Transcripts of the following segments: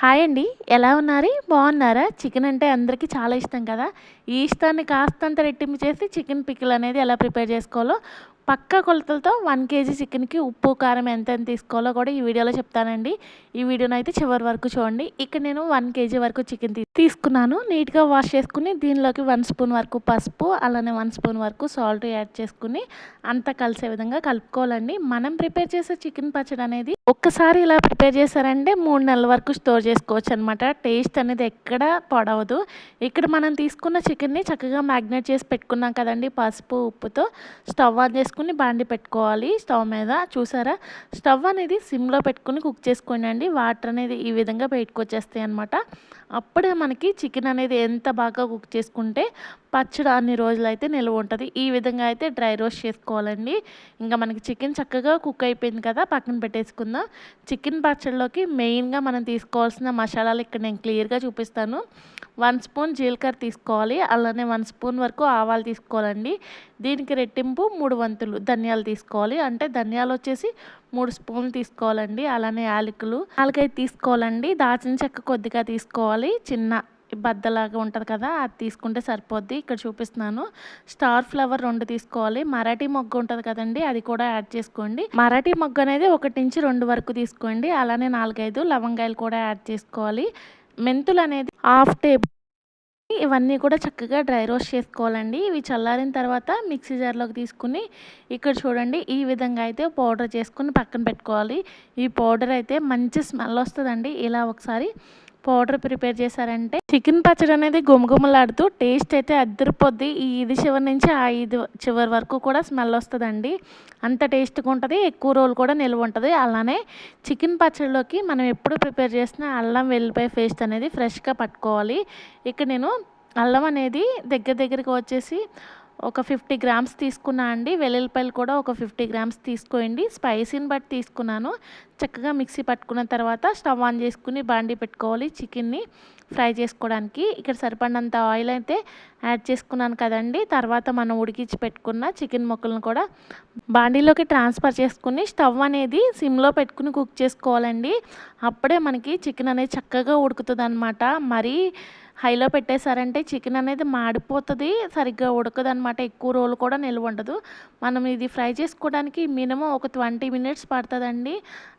Hi అండి. ఎలా ఉన్నారు? బాగున్నారా? చికెన్ అంటే అందరికీ చాలా ఇష్టం కదా. ఈ ఇష్టాన్ని కాస్తంత రెట్టింపు చేసి చికెన్ పికిల్ అనేది ఎలా ప్రిపేర్ చేసుకోవాలో పక్క కొలతలతో వన్ కేజీ చికెన్కి ఉప్పు కారం ఎంత ఎంత తీసుకోవాలో కూడా ఈ వీడియోలో చెప్తానండి. ఈ వీడియోని అయితే చివరి వరకు చూడండి. ఇక్కడ నేను వన్ కేజీ వరకు చికెన్ తీసుకున్నాను. నీట్గా వాష్ చేసుకుని దీనిలోకి వన్ స్పూన్ వరకు పసుపు అలానే వన్ స్పూన్ వరకు సాల్ట్ యాడ్ చేసుకుని అంతా కలిసే విధంగా కలుపుకోవాలండి. మనం ప్రిపేర్ చేసే చికెన్ పచ్చడి అనేది ఒక్కసారి ఇలా ప్రిపేర్ చేశారంటే మూడు నెలల వరకు స్టోర్ చేసుకోవచ్చు అనమాట టేస్ట్ అనేది ఎక్కడ పడవదు. ఇక్కడ మనం తీసుకున్న చికెన్ని చక్కగా మ్యాగ్నేట్ చేసి పెట్టుకున్నాం కదండి పసుపు ఉప్పుతో. స్టవ్ ఆన్ చేసుకుని చేసుకుని బాండి పెట్టుకోవాలి స్టవ్ మీద. చూసారా? స్టవ్ అనేది సిమ్లో పెట్టుకుని కుక్ చేసుకోండి వాటర్ అనేది ఈ విధంగా బయటకు వచ్చేస్తాయి అనమాట అప్పుడే మనకి చికెన్ అనేది ఎంత బాగా కుక్ చేసుకుంటే పచ్చడి అన్ని రోజులు అయితే నిల్వ ఉంటుంది. ఈ విధంగా అయితే డ్రై రోస్ట్ చేసుకోవాలండి. ఇంకా మనకి చికెన్ చక్కగా కుక్ అయిపోయింది కదా పక్కన పెట్టేసుకుందాం. చికెన్ పచ్చడిలోకి మెయిన్గా మనం తీసుకోవాల్సిన మసాలాలు ఇక్కడ నేను క్లియర్గా చూపిస్తాను. వన్ స్పూన్ జీలకర్ర తీసుకోవాలి. అలానే వన్ స్పూన్ వరకు ఆవాలు తీసుకోవాలండి. దీనికి రెట్టింపు మూడు వంతులు ధనియాలు తీసుకోవాలి. అంటే ధనియాలు వచ్చేసి మూడు స్పూన్లు తీసుకోవాలండి. అలానే యాలకులు. నాలుగైదు తీసుకోవాలండి. దాచిన చెక్క కొద్దిగా తీసుకోవాలి. చిన్న బద్దలాగా ఉంటుంది కదా అది తీసుకుంటే సరిపోద్ది. ఇక్కడ చూపిస్తున్నాను. స్టార్ ఫ్లవర్ రెండు తీసుకోవాలి. మరాఠీ మొగ్గ ఉంటుంది కదండి అది కూడా యాడ్ చేసుకోండి. మరాఠీ మొగ్గ అనేది ఒకటి నుంచి రెండు వరకు తీసుకోండి. అలానే నాలుగైదు లవంగాయలు కూడా యాడ్ చేసుకోవాలి. మెంతులు అనేది హాఫ్ టేబుల్ ఇవన్నీ కూడా చక్కగా డ్రై రోస్ట్ చేసుకోవాలండి. ఇవి చల్లారిన తర్వాత మిక్సీ జార్లోకి తీసుకుని ఇక్కడ చూడండి ఈ విధంగా అయితే పౌడర్ చేసుకుని పక్కన పెట్టుకోవాలి. ఈ పౌడర్ అయితే మంచి స్మెల్ వస్తుందండి. ఇలా ఒకసారి పౌడర్ ప్రిపేర్ చేశారంటే చికెన్ పచ్చడి అనేది గుమగుమలాడుతూ టేస్ట్ అయితే అద్దరిపోద్ది. ఈ ఇది చివరి నుంచి ఆ ఇది చివరి వరకు కూడా స్మెల్ వస్తుందండి. అంత టేస్ట్గా ఉంటుంది ఎక్కువ రోజులు కూడా నిల్వ ఉంటుంది. అలానే చికెన్ పచ్చడిలోకి మనం ఎప్పుడు ప్రిపేర్ చేసిన అల్లం వెల్లిపాయ పేస్ట్ అనేది ఫ్రెష్గా పట్టుకోవాలి. ఇక్కడ నేను అల్లం అనేది దగ్గర దగ్గరికి వచ్చేసి ఒక ఫిఫ్టీ గ్రామ్స్ తీసుకున్నా అండి. వెల్లుల్లిపాయలు కూడా ఒక ఫిఫ్టీ గ్రామ్స్ తీసుకోండి. స్పైసీని బట్టి తీసుకున్నాను. చక్కగా మిక్సీ పట్టుకున్న తర్వాత స్టవ్ ఆన్ చేసుకుని బాండీ పెట్టుకోవాలి చికెన్ని ఫ్రై చేసుకోవడానికి. ఇక్కడ సరిపడినంత ఆయిల్ అయితే యాడ్ చేసుకున్నాను కదండి. తర్వాత మనం ఉడికించి పెట్టుకున్న చికెన్ ముక్కలను కూడా బాండీలోకి ట్రాన్స్ఫర్ చేసుకుని స్టవ్ అనేది సిమ్లో పెట్టుకుని కుక్ చేసుకోవాలండి. అప్పుడే మనకి చికెన్ అనేది చక్కగా ఉడుకుతుంది అనమాట మరీ హైలో పెట్టేశారంటే చికెన్ అనేది మాడిపోతుంది సరిగ్గా ఉడకదు అనమాట ఎక్కువ రోజులు కూడా నిల్వ ఉండదు. మనం ఇది ఫ్రై చేసుకోవడానికి మినిమం ఒక ట్వంటీ మినిట్స్ పడుతుందండి.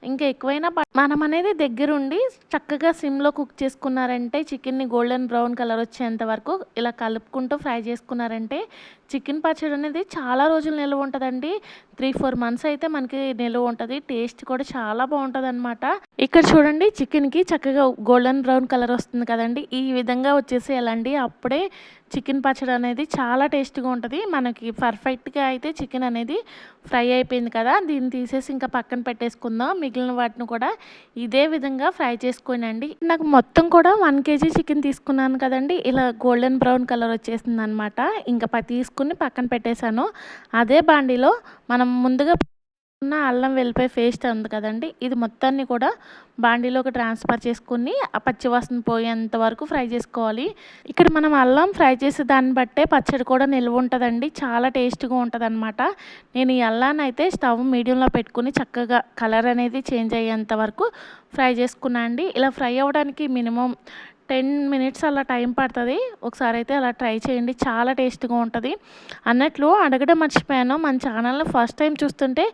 ఇంకా ఎక్కువైనా మనం అనేది దగ్గరుండి చక్కగా సిమ్లో కుక్ చేసుకున్నారంటే చికెన్ని గోల్డెన్ బ్రౌన్ కలర్ వచ్చేంత వరకు ఇలా కలుపుకుంటూ ఫ్రై చేసుకున్నారంటే చికెన్ పచ్చడి అనేది చాలా రోజులు నిల్వ ఉంటుందండి. త్రీ ఫోర్ మంత్స్ అయితే మనకి నిల్వ ఉంటుంది. టేస్ట్ కూడా చాలా బాగుంటుంది అనమాట ఇక్కడ చూడండి చికెన్కి చక్కగా గోల్డెన్ బ్రౌన్ కలర్ వస్తుంది కదండి. ఈ విధంగా వచ్చేసేయాలండి. అప్పుడే చికెన్ పచ్చడి అనేది చాలా టేస్ట్గా ఉంటుంది. మనకి పర్ఫెక్ట్గా అయితే చికెన్ అనేది ఫ్రై అయిపోయింది కదా దీన్ని తీసేసి ఇంకా పక్కన పెట్టేసుకుందాం. మిగిలిన వాటిని కూడా ఇదే విధంగా ఫ్రై చేసుకోనండి. నాకు మొత్తం కూడా వన్ కేజీ చికెన్ తీసుకున్నాను కదండి. ఇలా గోల్డెన్ బ్రౌన్ కలర్ వచ్చేసింది అనమాట ఇంకా తీసుకుని పక్కన పెట్టేశాను. అదే బాండీలో మనం ముందుగా ఉన్న అల్లం వెల్లిపాయ పేస్ట్ ఉంది కదండి. ఇది మొత్తాన్ని కూడా బాండీలోకి ట్రాన్స్ఫర్ చేసుకుని ఆ పచ్చివాసన పోయేంత వరకు ఫ్రై చేసుకోవాలి. ఇక్కడ మనం అల్లం ఫ్రై చేసే దాన్ని బట్టే పచ్చడి కూడా నిల్వ ఉంటుందండి. చాలా టేస్ట్గా ఉంటుంది అనమాట నేను ఈ అల్లాన్ని అయితే స్టవ్ మీడియంలో పెట్టుకుని చక్కగా కలర్ అనేది చేంజ్ అయ్యేంత వరకు ఫ్రై చేసుకున్నా అండి. ఇలా ఫ్రై అవ్వడానికి మినిమం టెన్ మినిట్స్ అలా టైం పడుతుంది. ఒకసారి అయితే అలా ట్రై చేయండి. చాలా టేస్ట్గా ఉంటుంది. అన్నట్లు అడగడం మర్చిపోయాను. మన ఛానల్ని ఫస్ట్ టైం చూస్తుంటే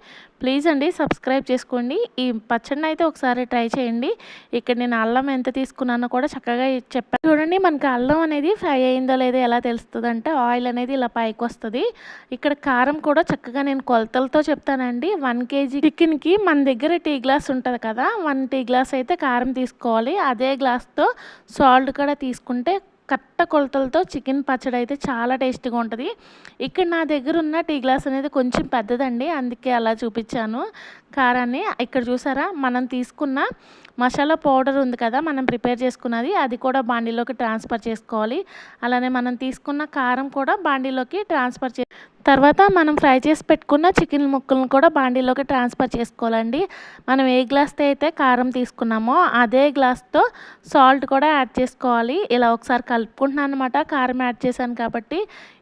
ప్లీజ్ అండి సబ్స్క్రైబ్ చేసుకోండి. ఈ పచ్చడిని అయితే ఒకసారి ట్రై చేయండి. ఇక్కడ నేను అల్లం ఎంత తీసుకున్నానో కూడా చక్కగా చెప్పాను చూడండి మనకి అల్లం అనేది ఫ్రై అయిందో లేదో ఎలా తెలుస్తుంది అంటే ఆయిల్ అనేది ఇలా పైకి వస్తుంది. ఇక్కడ కారం కూడా చక్కగా నేను కొలతలతో చెప్తానండి. వన్ కేజీ చికెన్కి మన దగ్గర టీ గ్లాస్ ఉంటుంది కదా వన్ టీ గ్లాస్ అయితే కారం తీసుకోవాలి. అదే గ్లాస్తో సాల్ట్ కూడా తీసుకుంటే కట్ట కొలతలతో చికెన్ పచ్చడి అయితే చాలా టేస్టీగా ఉంటుంది. ఇక్కడ నా దగ్గర ఉన్న టీ గ్లాస్ అనేది కొంచెం పెద్దదండి అందుకే అలా చూపించాను. కారాన్ని ఇక్కడ చూసారా? మనం తీసుకున్న మసాలా పౌడర్ ఉంది కదా మనం ప్రిపేర్ చేసుకున్నది అది కూడా బాండీలోకి ట్రాన్స్ఫర్ చేసుకోవాలి. అలానే మనం తీసుకున్న కారం కూడా బాండీలోకి ట్రాన్స్ఫర్ చే తర్వాత మనం ఫ్రై చేసి పెట్టుకున్న చికెన్ ముక్కలను కూడా బాండీలోకి ట్రాన్స్ఫర్ చేసుకోవాలండి. మనం ఏ గ్లాస్తో అయితే కారం తీసుకున్నామో అదే గ్లాస్తో సాల్ట్ కూడా యాడ్ చేసుకోవాలి. ఇలా ఒకసారి కలుపుకుంటున్నాను అనమాట కారం యాడ్ చేశాను కాబట్టి.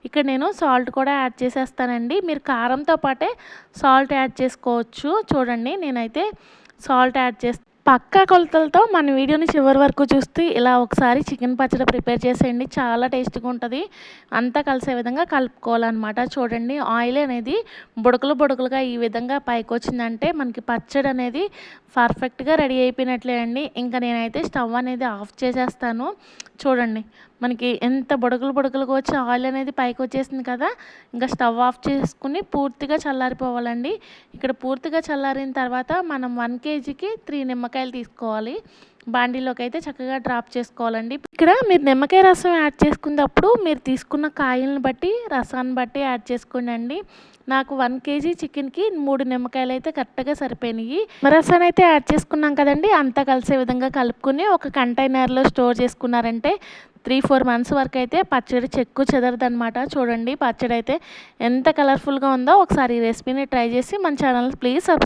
ఇక్కడ నేను సాల్ట్ కూడా యాడ్ చేసేస్తానండి. మీరు కారంతో పాటే సాల్ట్ యాడ్ చేసుకోవచ్చు. చూడండి నేనైతే సాల్ట్ యాడ్ చేసి పక్కా కొలతలతో మన వీడియోని చివరి వరకు చూస్తూ ఇలా ఒకసారి చికెన్ పచ్చడి ప్రిపేర్ చేసేయండి. చాలా టేస్టీగా ఉంటుంది. అంతా కలిసే విధంగా కలుపుకోవాలన్నమాట. చూడండి ఆయిల్ అనేది బుడకలు బుడకలుగా ఈ విధంగా పైకి వచ్చిందంటే మనకి పచ్చడి అనేది పర్ఫెక్ట్గా రెడీ అయిపోయినట్లే అండి. ఇంకా నేనైతే స్టవ్ అనేది ఆఫ్ చేసేస్తాను. చూడండి. మనకి ఎంత బుడకలు బుడకలుగా వచ్చి ఆయిల్ అనేది పైకి వచ్చేసింది కదా ఇంకా స్టవ్ ఆఫ్ చేసుకుని పూర్తిగా చల్లారిపోవాలండి. ఇక్కడ పూర్తిగా చల్లారిన తర్వాత మనం వన్ కేజీకి త్రీ నిమ్మకాయలు తీసుకోవాలి. బాండీలోకి అయితే చక్కగా డ్రాప్ చేసుకోవాలండి. ఇక్కడ మీరు నిమ్మకాయ రసం యాడ్ చేసుకున్నప్పుడు మీరు తీసుకున్న కాయలను బట్టి రసాన్ని బట్టి యాడ్ చేసుకోండి అండి నాకు వన్ కేజీ చికెన్కి మూడు నిమ్మకాయలు అయితే కరెక్ట్గా సరిపోయినాయి. రసాన్ని అయితే యాడ్ చేసుకున్నాం కదండి అంతా కలిసే విధంగా కలుపుకొని ఒక కంటైనర్లో స్టోర్ చేసుకున్నారంటే త్రీ ఫోర్ మంత్స్ వరకు అయితే పచ్చడి చెక్కు చెదరదనమాట చూడండి పచ్చడి అయితే ఎంత కలర్ఫుల్గా ఉందో ఒకసారి ఈ రెసిపీని ట్రై చేసి మన ఛానల్ ప్లీజ్ సబ్స్క్రైబ్